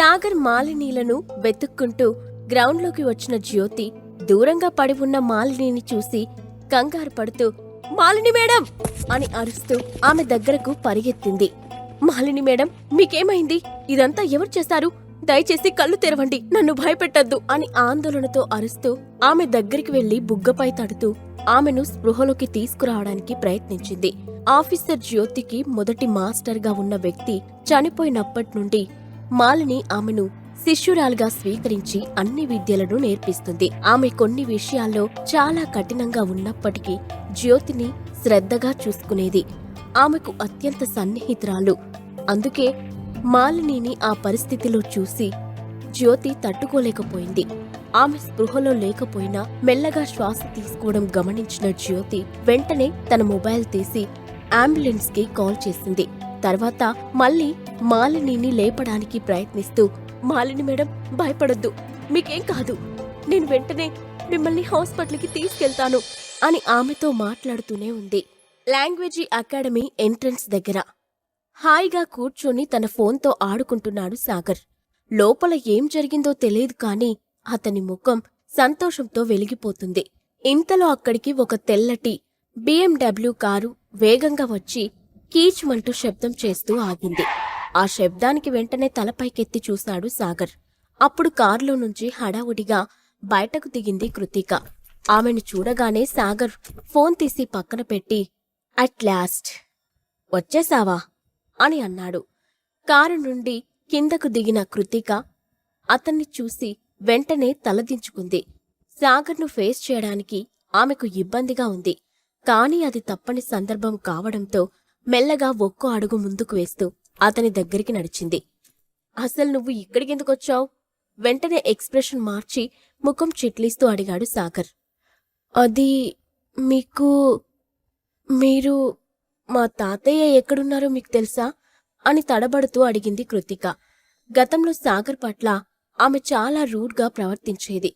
సాగర్ మాలినీలను వెతుక్కుంటూ గ్రౌండ్లోకి వచ్చిన జ్యోతి దూరంగా పడి ఉన్న మాలినిని చూసి కంగారు పడుతూ మాలిని మేడం! అని అరుస్తూ ఆమె దగ్గరకు పరిగెత్తింది. మాలిని మేడం మీకేమైంది? ఇదంతా ఎవరు చేశారు? దయచేసి కళ్ళు తెరవండి నన్ను భయపెట్టద్దు! అని ఆందోళనతో అరుస్తూ ఆమె దగ్గరికి వెళ్ళి బుగ్గపై తడుతూ ఆమెను స్పృహలోకి తీసుకురావడానికి ప్రయత్నించింది. ఆఫీసర్ జ్యోతికి మొదటి మాస్టర్గా ఉన్న వ్యక్తి చనిపోయినప్పటి నుండి మాలిని ఆమెను శిష్యురాలుగా స్వీకరించి అన్ని విద్యలను నేర్పిస్తుంది. ఆమె కొన్ని విషయాల్లో చాలా కఠినంగా ఉన్నప్పటికీ జ్యోతిని శ్రద్ధగా చూసుకునేది. ఆమెకు అత్యంత సన్నిహితురాలు. అందుకే మాలినిని ఆ పరిస్థితిలో చూసి జ్యోతి తట్టుకోలేకపోయింది. ఆమె స్పృహలో లేకపోయినా మెల్లగా శ్వాస తీసుకోవడం గమనించిన జ్యోతి వెంటనే తన మొబైల్ తీసి అంబులెన్స్కి కాల్ చేసింది. తర్వాత మళ్ళీ మాలినిని లేపడానికి ప్రయత్నిస్తూ మాలిని మేడం భయపడొద్దు. మీకేం కాదు. నేను వెంటనే మిమ్మల్ని హాస్పిటల్కి తీసుకెళ్తాను అని ఆమెతో మాట్లాడుతూనే ఉంది. లాంగ్వేజీ అకాడమీ ఎంట్రన్స్ దగ్గర. హాయిగా కూర్చొని తన ఫోన్తో ఆడుకుంటున్నాడు సాగర్. లోపల ఏం జరిగిందో తెలియదు కాని అతని ముఖం సంతోషంతో వెలిగిపోతుంది. ఇంతలో అక్కడికి ఒక తెల్లటి బిఎండబ్ల్యూ కారు వేగంగా వచ్చి కీచ్మంటూ శబ్దం చేస్తూ ఆగింది. ఆ శబ్దానికి వెంటనే తలపైకెత్తి చూశాడు సాగర్. అప్పుడు కారులో నుంచి హడావుడిగా బయటకు దిగింది కృతిక. ఆమెను చూడగానే సాగర్ ఫోన్ తీసి పక్కన పెట్టి అట్ లాస్ట్ వచ్చేసావా? అని అన్నాడు. కారు నుండి కిందకు దిగిన కృతిక అతన్ని చూసి వెంటనే తలదించుకుంది సాగర్ను ఫేస్ చేయడానికి ఆమెకు ఇబ్బందిగా ఉంది. కాని అది తప్పని సందర్భం కావడంతో మెల్లగా ఒక్కో అడుగు ముందుకు వేస్తూ అతని దగ్గరికి నడిచింది. అసలు నువ్వు ఇక్కడికెందుకొచ్చావు? వెంటనే ఎక్స్ప్రెషన్ మార్చి ముఖం చిట్లిస్తూ అడిగాడు సాగర్. అది మీకు మీరు మా తాతయ్య ఎక్కడున్నారో మీకు తెలుసా? అని తడబడుతూ అడిగింది కృతిక. గతంలో సాగర్ పట్ల ఆమె చాలా రూడ్గా ప్రవర్తించేది.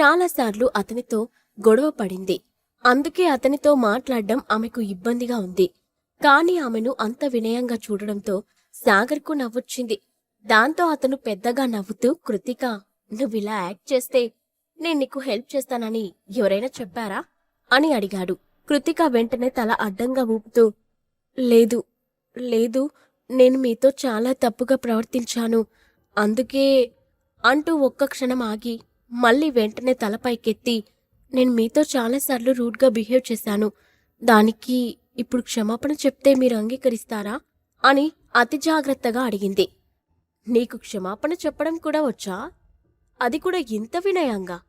చాలాసార్లు అతనితో గొడవ పడింది. అందుకే అతనితో మాట్లాడడం ఆమెకు ఇబ్బందిగా ఉంది. కాని ఆమెను అంత వినయంగా చూడడంతో సాగర్కు నవ్వొచ్చింది. దాంతో అతను పెద్దగా నవ్వుతూ కృతిక నువ్విలా యాక్ట్ చేస్తే నేను నీకు హెల్ప్ చేస్తానని ఎవరైనా చెప్పారా? అని అడిగాడు. కృతిక వెంటనే తల అడ్డంగా ఊపుతూ లేదు లేదు నేను మీతో చాలా తప్పుగా ప్రవర్తించాను. అందుకే అంటూ ఒక్క క్షణం ఆగి మళ్ళీ వెంటనే తలపైకెత్తి నేను మీతో చాలాసార్లు రూడ్గా బిహేవ్ చేశాను. దానికి ఇప్పుడు క్షమాపణ చెప్తే మీరు అంగీకరిస్తారా? అని అతి జాగ్రత్తగా అడిగింది. నీకు క్షమాపణ చెప్పడం కూడా వచ్చా? అది కూడా ఇంత వినయంగా?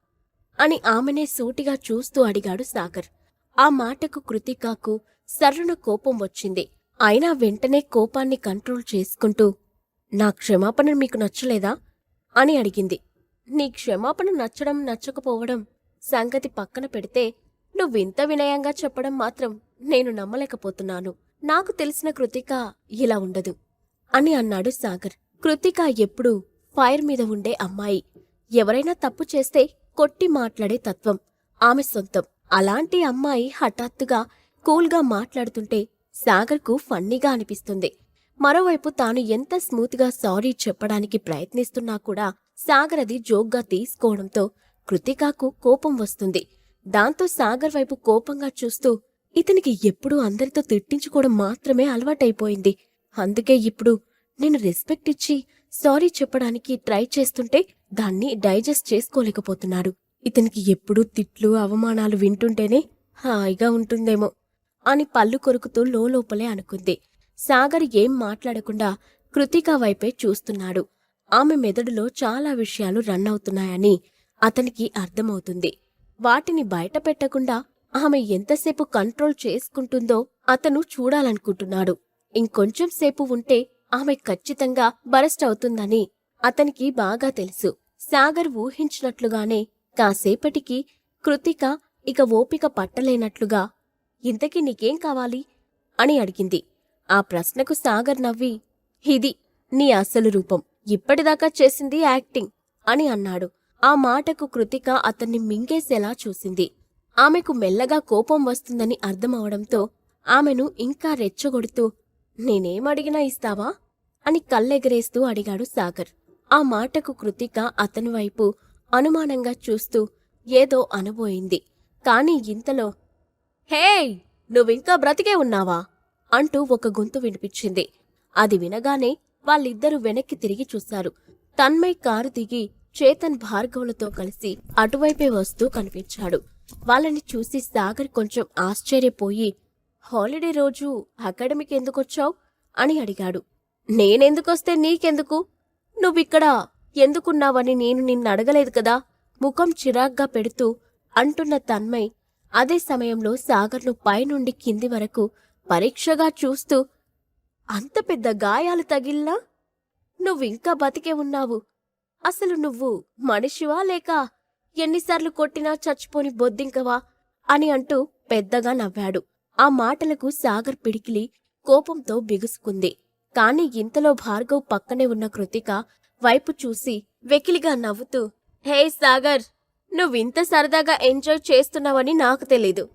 అని ఆమెనే సూటిగా చూస్తూ అడిగాడు సాగర్. ఆ మాటకు కృతికాకు సర్రున కోపం వచ్చింది. అయినా వెంటనే కోపాన్ని కంట్రోల్ చేసుకుంటూ నా క్షమాపణ మీకు నచ్చలేదా? అని అడిగింది. నీ క్షమాపణ నచ్చడం నచ్చకపోవడం సంగతి పక్కన పెడితే నువ్వింత వినయంగా చెప్పడం మాత్రం నేను నమ్మలేకపోతున్నాను. నాకు తెలిసిన కృతిక ఇలా ఉండదు అని అన్నాడు సాగర్. కృతిక ఎప్పుడూ ఫైర్ మీద ఉండే అమ్మాయి. ఎవరైనా తప్పు చేస్తే కొట్టి మాట్లాడే తత్వం. ఆమె సొంతం. అలాంటి అమ్మాయి హఠాత్తుగా కూల్గా మాట్లాడుతుంటే సాగర్కు ఫన్నీగా అనిపిస్తుంది. మరోవైపు తాను ఎంత స్మూత్గా సారీ చెప్పడానికి ప్రయత్నిస్తున్నా కూడా సాగర్ అది జోక్గా తీసుకోవడంతో కృతికాకు కోపం వస్తుంది. దాంతో సాగర్ వైపు కోపంగా చూస్తూ ఇతనికి ఎప్పుడూ అందరితో తిట్టించుకోవడం మాత్రమే అలవాటైపోయింది. అందుకే ఇప్పుడు నేను రెస్పెక్ట్ ఇచ్చి సారీ చెప్పడానికి ట్రై చేస్తుంటే దాన్ని డైజెస్ట్ చేసుకోలేకపోతున్నాడు. ఇతనికి ఎప్పుడూ తిట్లు అవమానాలు వింటుంటేనే హాయిగా ఉంటుందేమో అని పళ్ళు కొరుకుతూ లోపలే అనుకుంది. సాగర్ ఏం మాట్లాడకుండా కృతికా వైపే చూస్తున్నాడు. ఆమె మెదడులో చాలా విషయాలు రన్ అవుతున్నాయని అతనికి అర్థమవుతుంది. వాటిని బయట పెట్టకుండా ఆమె ఎంతసేపు కంట్రోల్ చేసుకుంటుందో అతను చూడాలనుకుంటున్నాడు. ఇంకొంచెం సేపు ఉంటే ఆమె ఖచ్చితంగా బరస్ట్ అవుతుందని అతనికి బాగా తెలుసు. సాగర్ ఊహించినట్లుగానే కాసేపటికి కృతిక ఇక ఓపిక పట్టలేనట్లుగా ఇంతకీ నీకేం కావాలి? అని అడిగింది. ఆ ప్రశ్నకు సాగర్ నవ్వి ఇది నీ అసలు రూపం. ఇప్పటిదాకా చేసింది యాక్టింగ్ అని అన్నాడు. ఆ మాటకు కృతిక అతన్ని మింగేసేలా చూసింది. ఆమెకు మెల్లగా కోపం వస్తుందని అర్థమవడంతో ఆమెను ఇంకా రెచ్చగొడుతూ నేనేమడిగినా ఇస్తావా? అని కళ్ళెగరేస్తూ అడిగాడు సాగర్. ఆ మాటకు కృతిక అతని వైపు అనుమానంగా చూస్తూ ఏదో అనబోయింది. కాని ఇంతలో హేయ్ నువ్వింకా బ్రతికే ఉన్నావా? అంటూ ఒక గొంతు వినిపించింది. అది వినగానే వాళ్ళిద్దరూ వెనక్కి తిరిగి చూశారు. తన్మయ్ కారు దిగి చేతన్ భార్గవులతో కలిసి అటువైపే వస్తూ కనిపించాడు. వాళ్ళని చూసి సాగర్ కొంచెం ఆశ్చర్యపోయి హాలిడే రోజు అకాడమీకి ఎందుకొచ్చావు? అని అడిగాడు. నేనెందుకొస్తే నీకెందుకు? నువ్విక్కడ ఎందుకున్నావని నేను నిన్ను అడగలేదు కదా? ముఖం చిరాగ్గా పెడుతూ అంటున్న తన్మయ్ అదే సమయంలో సాగర్ను పైనుండి కింది వరకు పరీక్షగా చూస్తూ అంత పెద్ద గాయాలు తగిల్లా నువ్వింకా బతికే ఉన్నావు. అసలు నువ్వు మనిషివా లేక ఎన్నిసార్లు కొట్టినా చచ్చిపోని బొద్దింకవా అని అంటూ పెద్దగా నవ్వాడు. ఆ మాటలకు సాగర్ పిడికిలి కోపంతో బిగుసుకుంది. కాని ఇంతలో భార్గవ్ పక్కనే ఉన్న కృతిక వైపు చూసి వెకిలిగా నవ్వుతూ హే సాగర్ నువ్వింత సరదాగా ఎంజాయ్ చేస్తున్నావని నాకు తెలీదు.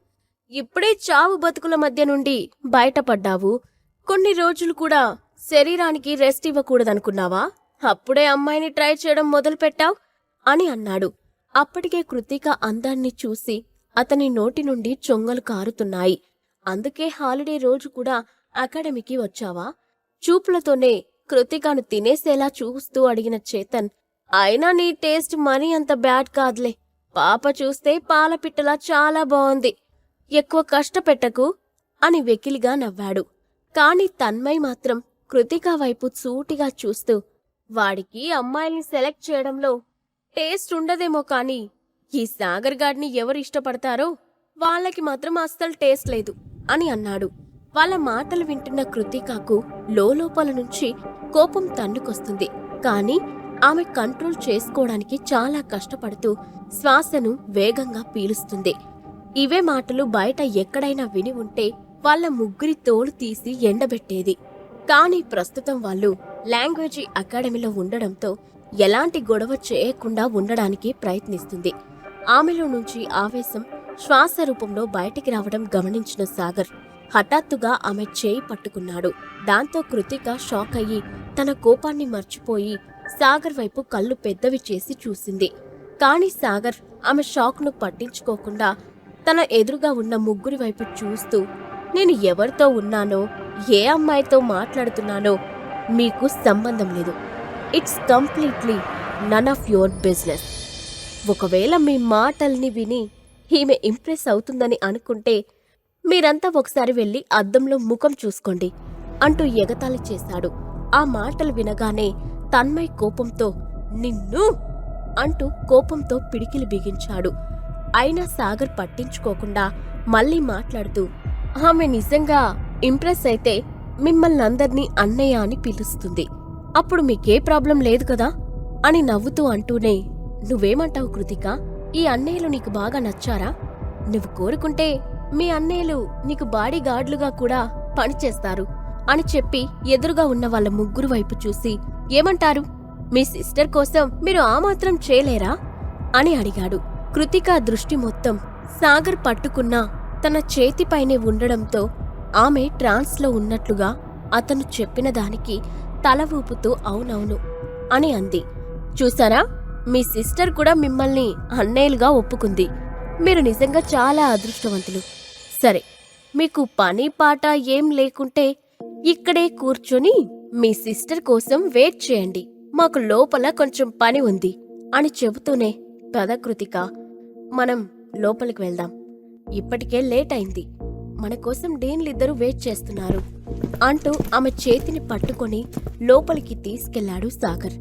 ఇప్పుడే చావు బతుకుల మధ్య నుండి బయటపడ్డావు. కొన్ని రోజులు కూడా శరీరానికి రెస్ట్ ఇవ్వకూడదనుకున్నావా? అప్పుడే అమ్మాయిని ట్రై చేయడం మొదలుపెట్టావు? అని అన్నాడు. అప్పటికే కృతిక అందాన్ని చూసి అతని నోటి నుండి చొంగలు కారుతున్నాయి. అందుకే హాలిడే రోజు కూడా అకాడమీకి వచ్చావా? చూపులతోనే కృతికను తినేసేలా చూస్తూ అడిగిన చేతన్ అయినా నీ టేస్ట్ మనీ అంత బ్యాడ్ కాదులే. పాప చూస్తే పాలపిట్టలా చాలా బాగుంది ఎక్కువ కష్టపెట్టకు అని వెకిలిగా నవ్వాడు. కాని తన్మయ్ మాత్రం కృతిక వైపు సూటిగా చూస్తూ వాడికి అమ్మాయిల్ని సెలెక్ట్ చేయడంలో టేస్ట్ ఉండదేమో కానీ ఈ సాగర్ గాడిని ఎవరు ఇష్టపడతారో వాళ్ళకి మాత్రం అస్సలు టేస్ట్ లేదు అని అన్నాడు. వాళ్ళ మాటలు వింటున్న కృతికాకు లోపల నుంచి కోపం తన్నుకొస్తుంది. కానీ ఆమె కంట్రోల్ చేసుకోవడానికి చాలా కష్టపడుతూ శ్వాసను వేగంగా పీలుస్తుంది. ఇవే మాటలు బయట ఎక్కడైనా విని ఉంటే వాళ్ళ ముగ్గురి తోలు తీసి ఎండబెట్టేది. కానీ ప్రస్తుతం వాళ్ళు లాంగ్వేజీ అకాడమీలో ఉండడంతో ఎలాంటి గొడవ చేయకుండా ఉండడానికి ప్రయత్నిస్తుంది. ఆమెలో నుంచి ఆవేశం శ్వాస రూపంలో బయటికి రావడం గమనించిన సాగర్ హఠాత్తుగా ఆమె చేయి పట్టుకున్నాడు. దాంతో కృతిక షాక్ అయ్యి తన కోపాన్ని మర్చిపోయి సాగర్ వైపు కళ్ళు పెద్దవి చేసి చూసింది. కాని సాగర్ ఆమె షాక్ను పట్టించుకోకుండా తన ఎదురుగా ఉన్న ముగ్గురి వైపు చూస్తూ నేను ఎవరితో ఉన్నానో ఏ అమ్మాయితో మాట్లాడుతున్నానో మీకు సంబంధం లేదు. It's completely none of your business. ఒకవేళ మీ మాటల్ని విని ఈమె ఇంప్రెస్ అవుతుందని అనుకుంటే మీరంతా ఒకసారి వెళ్ళి అద్దంలో ముఖం చూసుకోండి అంటూ ఎగతాళి చేశాడు. ఆ మాటలు వినగానే తన్మయ్ కోపంతో నిన్ను! అంటూ కోపంతో పిడికిలి బిగించాడు. అయినా సాగర్ పట్టించుకోకుండా మళ్ళీ మాట్లాడుతూ ఆమె నిజంగా ఇంప్రెస్ అయితే మిమ్మల్ని అందరినీ అన్నయ్య అని పిలుస్తుంది. అప్పుడు మీకే ప్రాబ్లం లేదు కదా? అని నవ్వుతూ అంటూనే నువ్వేమంటావు కృతిక? ఈ అన్నయ్యలు నీకు బాగా నచ్చారా? నువ్వు కోరుకుంటే మీ అన్నయ్యలు నీకు బాడీగార్డ్లుగా కూడా పనిచేస్తారు అని చెప్పి ఎదురుగా ఉన్న వాళ్ళ ముగ్గురు వైపు చూసి ఏమంటారు? మీ సిస్టర్ కోసం మీరు ఆ మాత్రం చేయలేరా? అని అడిగాడు. కృతిక దృష్టి మొత్తం సాగర్ పట్టుకున్న తన చేతిపైనే ఉండడంతో ఆమె ట్రాన్స్లో ఉన్నట్లుగా అతను చెప్పిన దానికి తల ఊపుతూ అవునవును అని అంది. చూసారా? మీ సిస్టర్ కూడా మిమ్మల్ని అన్నయ్యలుగా ఒప్పుకుంది. మీరు నిజంగా చాలా అదృష్టవంతులు. సరే మీకు పని పాట ఏం లేకుంటే ఇక్కడే కూర్చొని మీ సిస్టర్ కోసం వెయిట్ చేయండి. మాకు లోపల కొంచెం పని ఉంది అని చెబుతూనే పదకృతిక మనం లోపలికి వెళ్దాం. ఇప్పటికే లేట్ అయింది. మన కోసం డేన్లిద్దరూ వెయిట్ చేస్తున్నారు అంటూ ఆమె చేతిని పట్టుకొని లోపలికి తీసుకెళ్ళాడు సాగర్.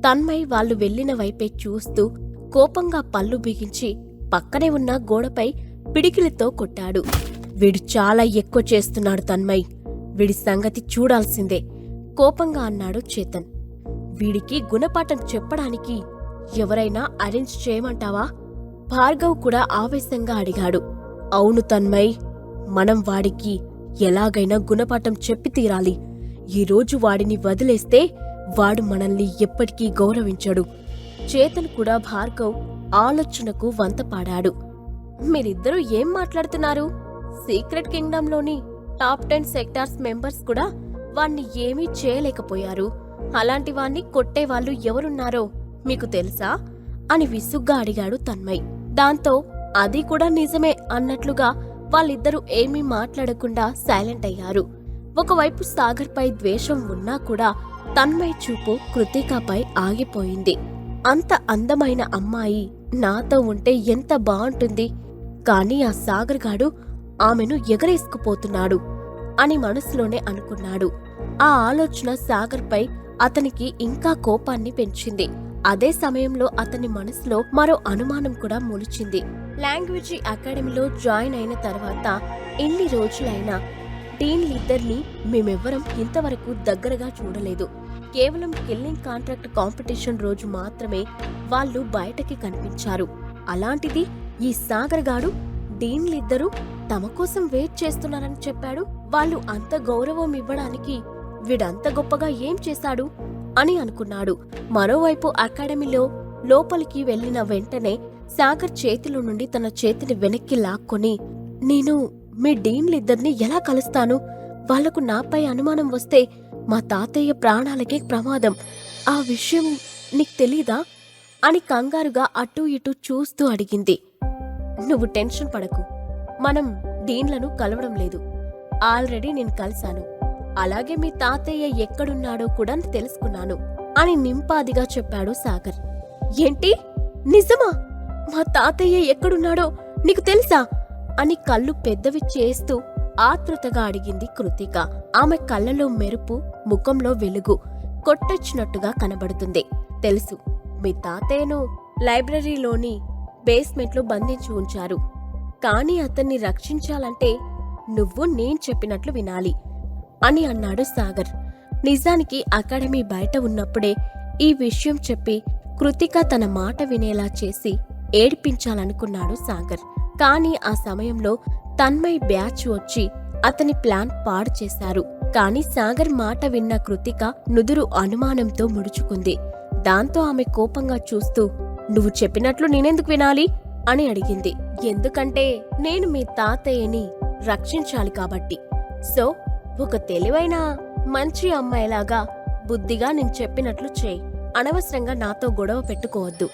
తన్మయ్ వాళ్ళు వెళ్ళిన వైపే చూస్తూ కోపంగా పళ్ళు బిగించి పక్కనే ఉన్న గోడపై పిడికిలితో కొట్టాడు. వీడు చాలా ఎక్కువ చేస్తున్నాడు తన్మయ్. వీడి సంగతి చూడాల్సిందే కోపంగా అన్నాడు చేతన్. వీడికి గుణపాఠం చెప్పడానికి ఎవరైనా అరేంజ్ చేయమంటావా? భార్గవ్ కూడా ఆవేశంగా అడిగాడు. అవును తన్మయ్ మనం వాడికి ఎలాగైనా గుణపాఠం చెప్పి తీరాలి. ఈరోజు వాడిని వదిలేస్తే వాడు మనల్ని ఎప్పటికీ గౌరవించడు. చేతన్ కూడా భార్గవ్ ఆలోచనకు వంతపాడాడు మీరిద్దరూ ఏం మాట్లాడుతున్నారు? సీక్రెట్ కింగ్డంలోని టాప్ టెన్ సెక్టార్స్ మెంబర్స్ కూడా వాణ్ణి ఏమీ చేయలేకపోయారు. అలాంటి వాణ్ణి కొట్టేవాళ్ళు ఎవరున్నారో మీకు తెలుసా? అని విసుగ్గా అడిగాడు తన్మయ్. దాంతో అది కూడా నిజమే అన్నట్లుగా వాళ్ళిద్దరూ ఏమీ మాట్లాడకుండా సైలెంట్ అయ్యారు. ఒకవైపు సాగర్పై ద్వేషం ఉన్నా కూడా తన్మయ్ చూపు కృతికాపై ఆగిపోయింది. అంత అందమైన అమ్మాయి నాతో ఉంటే ఎంత బాగుంటుంది. కానీ ఆ సాగర్ గాడు ఆమెను ఎగరేసుకుపోతున్నాడు అని మనసులోనే అనుకున్నాడు. ఆ ఆలోచన సాగర్పై అతనికి ఇంకా కోపాన్ని పెంచింది. అదే సమయంలో అతని మనసులో మరో అనుమానం కూడా మొలిచింది. లాంగ్వేజ్ అకాడమీలో జాయిన్ అయిన తర్వాత ఎన్ని రోజులైనా డీన్లిద్దరినీ మేమెవ్వరం ఇంతవరకు దగ్గరగా చూడలేదు. కేవలం కిల్లింగ్ కాంట్రాక్ట్ కాంపిటీషన్ రోజు మాత్రమే వాళ్ళు బయటకి కనిపించారు. అలాంటిది ఈ సాగర్ గాడు డీన్లిద్దరూ తమ కోసం వెయిట్ చేస్తున్నారని చెప్పాడు. వాళ్ళు అంత గౌరవం ఇవ్వడానికి వీడంత గొప్పగా ఏం చేశాడు అని అనుకున్నాడు. మరోవైపు అకాడమీలో లోపలికి వెళ్ళిన వెంటనే సాగర్ చేతిలో నుండి తన చేతిని వెనక్కి లాక్కొని నేను మీ డీన్లిద్దరిని ఎలా కలుస్తాను? వాళ్ళకు నాపై అనుమానం వస్తే మా తాతయ్య ప్రాణాలకే ప్రమాదం. ఆ విషయం నీకు తెలీదా? అని కంగారుగా అటూ ఇటూ చూస్తూ అడిగింది. నువ్వు టెన్షన్ పడకు. మనం డీన్లను కలవడం లేదు. ఆల్రెడీ నేను కలిశాను. అలాగే మీ తాతయ్య ఎక్కడున్నాడో కూడా తెలుసుకున్నాను అని నింపాదిగా చెప్పాడు సాగర్. ఏంటి? నిజమా? మా తాతయ్య ఎక్కడున్నాడో నీకు తెలుసా? అని కళ్ళు పెద్దవి చేస్తూ ఆతృతగా అడిగింది కృతిక. ఆమె కళ్ళలో మెరుపు ముఖంలో వెలుగు కొట్టొచ్చినట్టుగా కనబడుతుంది. తెలుసు మీ తాతయ్యను లైబ్రరీలోని బేస్మెంట్లో బంధించి ఉంచారు. కానీ అతన్ని రక్షించాలంటే నువ్వు నేను చెప్పినట్లు వినాలి అని అన్నాడు సాగర్. నిజానికి అకాడమీ బయట ఉన్నప్పుడే ఈ విషయం చెప్పి కృతిక తన మాట వినేలా చేసి ఏడిపించాలనుకున్నాడు సాగర్. కానీ ఆ సమయంలో తన్మయ్ బ్యాచ్ వచ్చి అతని ప్లాన్ పాడు చేశారు. కానీ సాగర్ మాట విన్న కృతిక నుదురు అనుమానంతో ముడుచుకుంది. దాంతో ఆమె కోపంగా చూస్తూ నువ్వు చెప్పినట్లు నేనెందుకు వినాలి? అని అడిగింది. ఎందుకంటే నేను మీ తాతయ్యని రక్షించాలి కాబట్టి. సో ఒక తెలివైన మంచి అమ్మాయిలాగా బుద్ధిగా నేను చెప్పినట్లు చేయి. అనవసరంగా నాతో గొడవ పెట్టుకోవద్దు.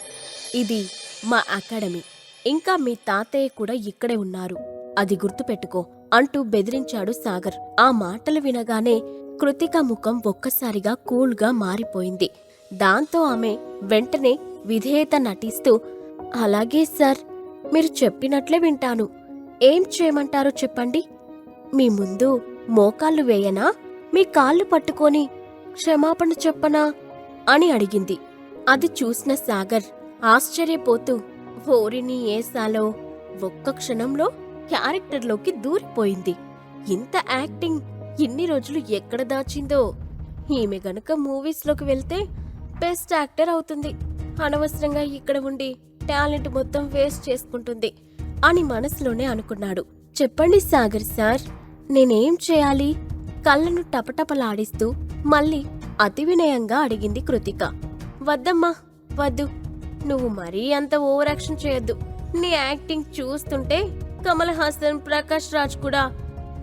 ఇది మా అకాడమీ. ఇంకా మీ తాతయ్య కూడా ఇక్కడే ఉన్నారు. అది గుర్తుపెట్టుకో అంటూ బెదిరించాడు సాగర్. ఆ మాటలు వినగానే కృతిక ముఖం ఒక్కసారిగా కూల్గా మారిపోయింది. దాంతో ఆమె వెంటనే విధేయత నటిస్తూ అలాగే సార్ మీరు చెప్పినట్లే వింటాను. ఏం చేయమంటారో చెప్పండి. మీ ముందు మోకాళ్ళు వేయనా? మీ కాళ్ళు పట్టుకొని క్షమాపణ చెప్పనా? అని అడిగింది. అది చూసిన సాగర్ ఆశ్చర్యపోతూ ఓరిని ఏసాలో? ఒక్క క్షణంలో క్యారెక్టర్లోకి దూరిపోయింది. ఇంత యాక్టింగ్ ఇన్ని రోజులు ఎక్కడ దాచిందో? ఈమె గనుక మూవీస్లోకి వెళ్తే బెస్ట్ యాక్టర్ అవుతుంది. అనవసరంగా ఇక్కడ ఉండి టాలెంట్ మొత్తం వేస్ట్ చేసుకుంటుంది అని మనసులోనే అనుకున్నాడు. చెప్పండి సాగర్ సార్ నేనేం చేయాలి? కళ్ళను టపటపలాడిస్తూ మళ్ళీ అతి వినయంగా అడిగింది కృతిక. వద్దమ్మా వద్దు. నువ్వు మరీ అంత ఓవర్ యాక్షన్ చేయొద్దు. నీ యాక్టింగ్ చూస్తుంటే కమల్ హాసన్ ప్రకాష్ రాజ్ కూడా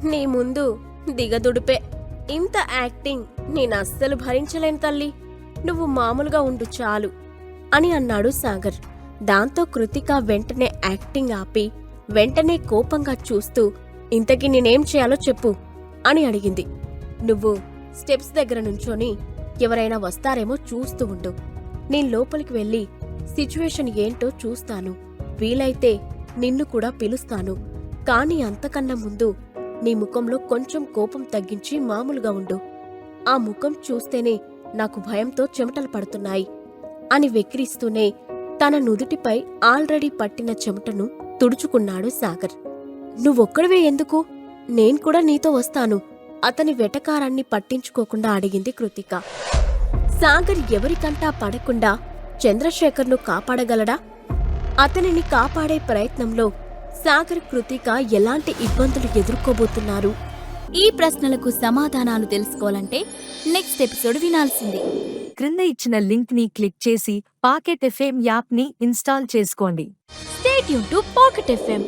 నీ ముందు దిగదుడిపే. ఇంత యాక్టింగ్ నేను అస్సలు భరించలేను తల్లి. నువ్వు మామూలుగా ఉండు చాలు అని అన్నాడు సాగర్. దాంతో కృతిక వెంటనే యాక్టింగ్ ఆపి వెంటనే కోపంగా చూస్తూ ఇంతకీ నేనేం చేయాలో చెప్పు అని అడిగింది. నువ్వు స్టెప్స్ దగ్గర నుంచొని ఎవరైనా వస్తారేమో చూస్తూ ఉండు. నేను లోపలికి వెళ్ళి సిచ్యువేషన్ ఏంటో చూస్తాను. వీలైతే నిన్ను కూడా పిలుస్తాను. కానీ అంతకన్నా ముందు నీ ముఖంలో కొంచెం కోపం తగ్గించి మామూలుగా ఉండు. ఆ ముఖం చూస్తేనే నాకు భయంతో చెమటలు పడుతున్నాయి అని వెక్కిరిస్తూనే తన నుదుటిపై ఆల్రెడీ పట్టిన చెమటను తుడుచుకున్నాడు సాగర్. నువ్వొక్కడవే ఎందుకు? నేను కూడా నీతో వస్తాను. అతని వెటకారాన్ని పట్టించుకోకుండా అడిగింది కృతిక. సాగర్ ఎవరికంటా పడకుండా చంద్రశేఖర్ను కాపాడగలడా? అతనిని కాపాడే ప్రయత్నంలో సాగర్ కృతిక ఎలాంటి ఇబ్బందులు ఎదుర్కోబోతున్నారు? ఈ ప్రశ్నలకు సమాధానాలు తెలుసుకోవాలంటే నెక్స్ట్ ఎపిసోడ్ వినాల్సిందే. క్రింద ఇచ్చిన లింక్ని క్లిక్ చేసి పాకెట్ ఎఫ్ఎం యాప్ని ఇన్స్టాల్ చేసుకోండి. State to Pocket FM